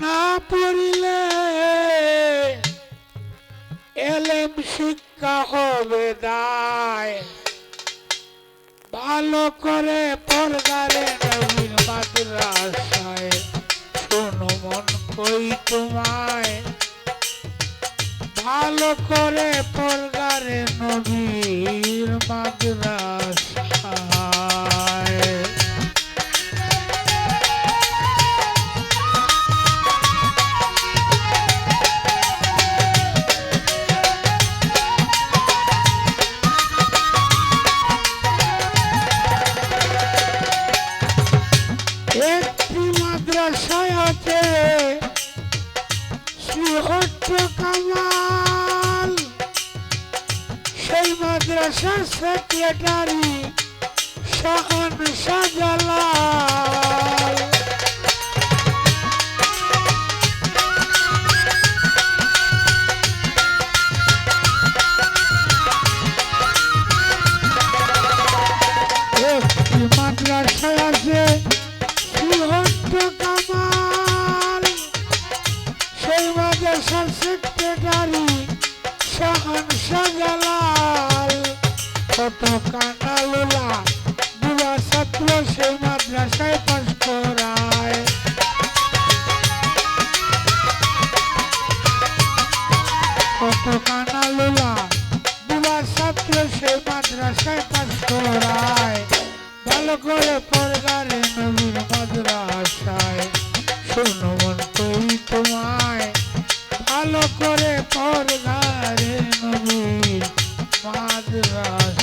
না পড়িলে এলেম শিক্ষা হবে দায়। ভালো করে পর্দারে নবীন মাদ্রাসায়। শোনো মন কই তোমায়। ভালো করে একটি মাদ্রাসায় আছে শ্রীহট্ট কামাল। সেই মাদ্রাসার সেক্রেটারি শাহান শাহজালাল। সেক্রেটারি শাহান শাহজালাল কত কানালুলা দুয়া ছাত্র সেই মাদ্রাসায় পাশ করায়। কত কানালুলা দুয়া ছাত্র সেই মাদ্রাসায় পাশ করায়। ভালো করে তোমায়। ভালো করে পড়গারে নবীর মাদ্রাসায়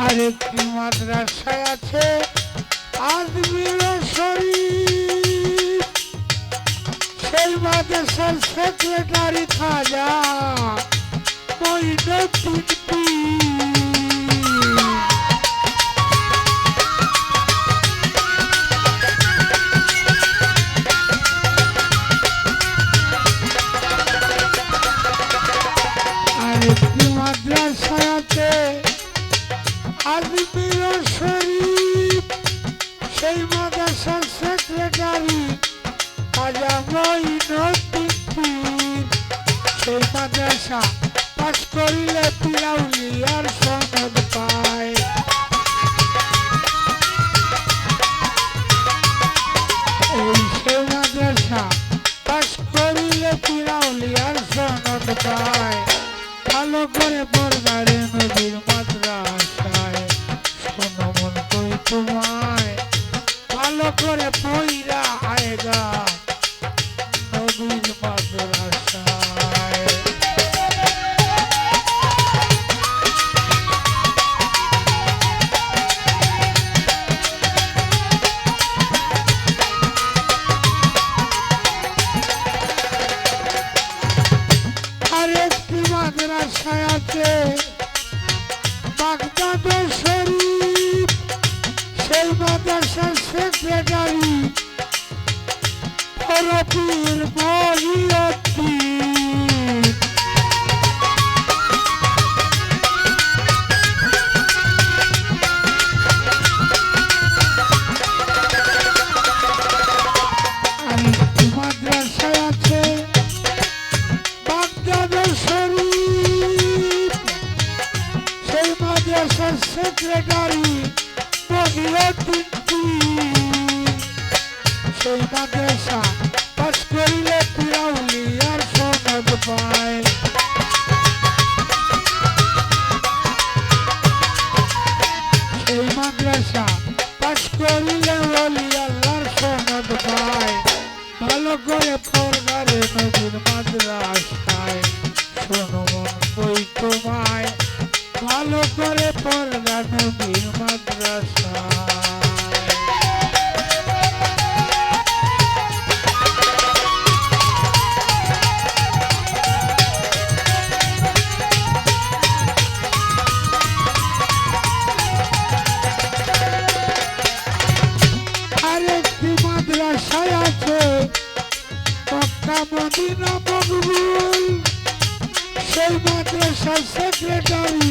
আরেকটি মাদ্রাসায় আছে আজমির সেই মাদ্রাসার সেক্রেটারি খাজা মঈনুদ্দিন পীর। আরেকটি মাদ্রাসা পাশ করিলে পিরাউলিয়ার সনদ মাদ্রাসার সেক্রেটারি মহিউদ্দিন পীর। সেই মাদ্রাসা পাশ করিলে পিরাউলি আর সনদ পায়। সেই মাদ্রাসা পাশ করিলে ওলি আল্লাহর সনদ পায়। ভালো করে পড়গারে নদীর মাদ্রাসায়। শোনো মন কই তোমায়, ভালো করে পড়গা নদীর মাদ্রাসায় আরেকটি মাদ্রাসায় আছে। মাদ্রাসা মদিনা মকবুল। সেই মাদ্রাসার সেক্রেটারি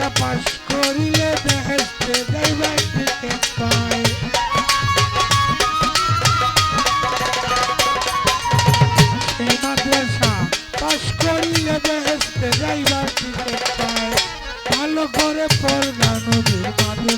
মাদ্রাসা পাশ করিলে মাদ্রাসা পাশ করিলে বেহেস্তে যাইবার ভালো করে নদীর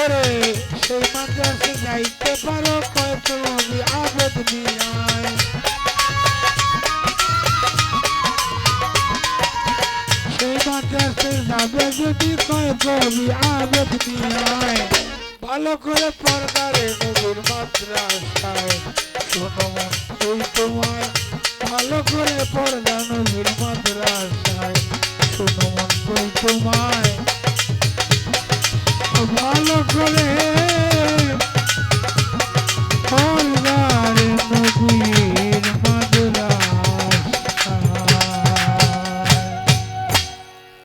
ওরে, সেই মাদ্রাসে যাইতে পারো মিয়ায় সেই মাদ্রাসে যাবে যদি ভালো করে পর্দারে নবীর মাদ্রাসায়। শোনো ওই তোমায় ভালো করে পর্দা নবীর মাদ্রাসায়। শোনো মন তোমায় ভালো করে